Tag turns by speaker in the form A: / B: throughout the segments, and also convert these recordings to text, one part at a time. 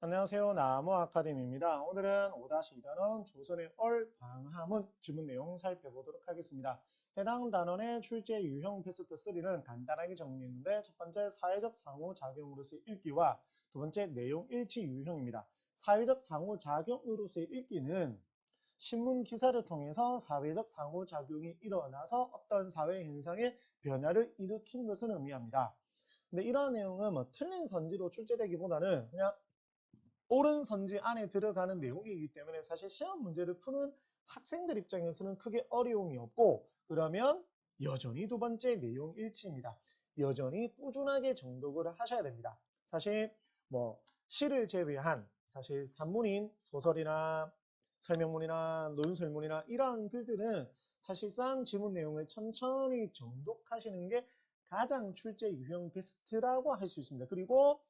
A: 안녕하세요. 나무 아카데미입니다. 오늘은 5-2단원 조선의 얼 방하문 지문 내용 살펴보도록 하겠습니다. 해당 단원의 출제 유형 패스트 3는 간단하게 정리했는데 첫 번째 사회적 상호작용으로서의 읽기와 두 번째 내용 일치 유형입니다. 사회적 상호작용으로서의 읽기는 신문 기사를 통해서 사회적 상호작용이 일어나서 어떤 사회 현상의 변화를 일으킨 것을 의미합니다. 근데 이러한 내용은 뭐 틀린 선지로 출제되기보다는 그냥 옳은 선지 안에 들어가는 내용이기 때문에 사실 시험 문제를 푸는 학생들 입장에서는 크게 어려움이 없고 그러면 여전히 두 번째 내용 일치입니다. 여전히 꾸준하게 정독을 하셔야 됩니다. 사실 뭐 시를 제외한 사실 산문인 소설이나 설명문이나 논설문이나 이러한 글들은 사실상 지문 내용을 천천히 정독하시는 게 가장 출제 유형 베스트라고 할 수 있습니다. 그리고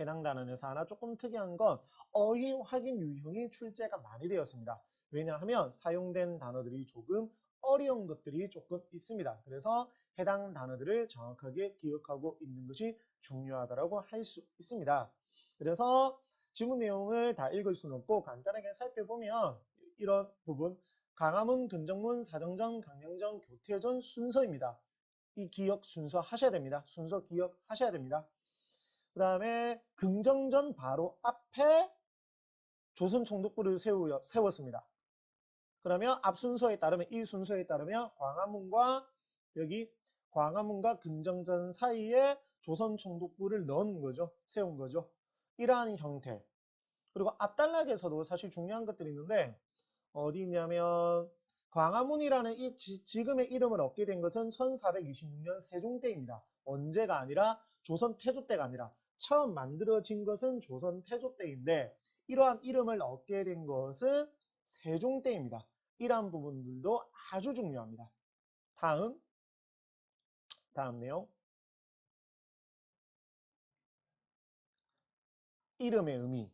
A: 해당 단원에서 하나 조금 특이한 건 어휘 확인 유형이 출제가 많이 되었습니다. 왜냐하면 사용된 단어들이 조금 어려운 것들이 조금 있습니다. 그래서 해당 단어들을 정확하게 기억하고 있는 것이 중요하다고 할 수 있습니다. 그래서 지문 내용을 다 읽을 수는 없고 간단하게 살펴보면 이런 부분 강화문, 근정문, 사정전, 강령전, 교태전 순서입니다. 이 기억 순서 하셔야 됩니다. 순서 기억하셔야 됩니다. 그 다음에 긍정전 바로 앞에 조선 총독부를 세우, 세웠습니다. 그러면 앞 순서에 따르면 이 순서에 따르면 광화문과 여기 광화문과 근정전 사이에 조선 총독부를 넣은 거죠. 세운 거죠. 이러한 형태. 그리고 앞단락에서도 사실 중요한 것들이 있는데 어디 있냐면 광화문이라는 이 지, 지금의 이름을 얻게 된 것은 1426년 세종 때입니다. 언제가 아니라 조선 태조 때가 아니라 처음 만들어진 것은 조선 태조 때인데 이러한 이름을 얻게 된 것은 세종 때입니다. 이러한 부분들도 아주 중요합니다. 다음 다음 내용 이름의 의미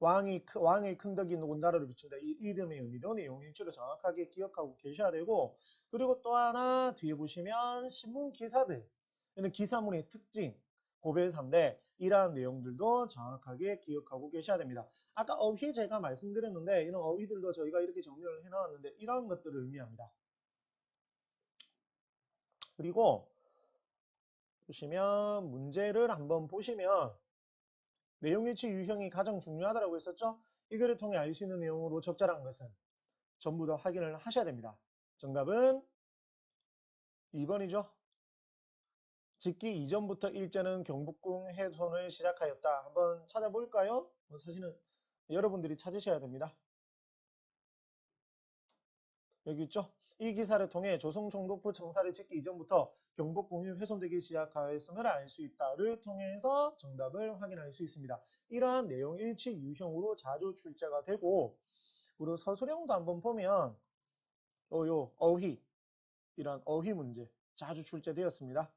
A: 왕이 크- 왕의 큰 덕이 온 나라를 비춘다. 이 이름의 의미도 내용 일주를 정확하게 기억하고 계셔야 되고 그리고 또 하나 뒤에 보시면 신문 기사들 기사문의 특징 고별사인데 이러한 내용들도 정확하게 기억하고 계셔야 됩니다. 아까 어휘 제가 말씀드렸는데 이런 어휘들도 저희가 이렇게 정리를 해놨는데 이러한 것들을 의미합니다. 그리고 보시면 문제를 한번 보시면 내용 일치 유형이 가장 중요하다고 했었죠? 이거를 통해 알 수 있는 내용으로 적절한 것은 전부 다 확인을 하셔야 됩니다. 정답은 2번이죠. 짓기 이전부터 일제는 경복궁 훼손을 시작하였다. 한번 찾아볼까요? 뭐 사실은 여러분들이 찾으셔야 됩니다. 여기 있죠? 이 기사를 통해 조선 총독부 청사를 짓기 이전부터 경복궁이 훼손되기 시작하였음을 알 수 있다를 통해서 정답을 확인할 수 있습니다. 이러한 내용 일치 유형으로 자주 출제가 되고 그리고 서술형도 한번 보면 어, 요 어휘 이런 어휘 문제 자주 출제되었습니다.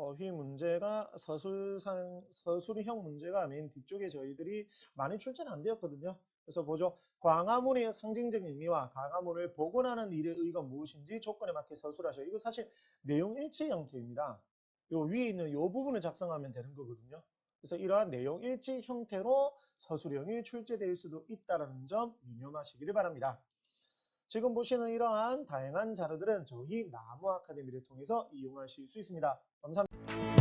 A: 어휘 문제가 서술상 서술형 문제가 맨 뒤쪽에 저희들이 많이 출제는 안 되었거든요. 그래서 보죠. 광화문의 상징적인 의미와 광화문을 복원하는 일의 의의가 무엇인지 조건에 맞게 서술하셔. 이거 사실 내용 일치 형태입니다. 요 위에 있는 요 부분을 작성하면 되는 거거든요. 그래서 이러한 내용 일치 형태로 서술형이 출제될 수도 있다는 점 유념하시기를 바랍니다. 지금 보시는 이러한 다양한 자료들은 저희 나무 아카데미를 통해서 이용하실 수 있습니다. 감사합니다.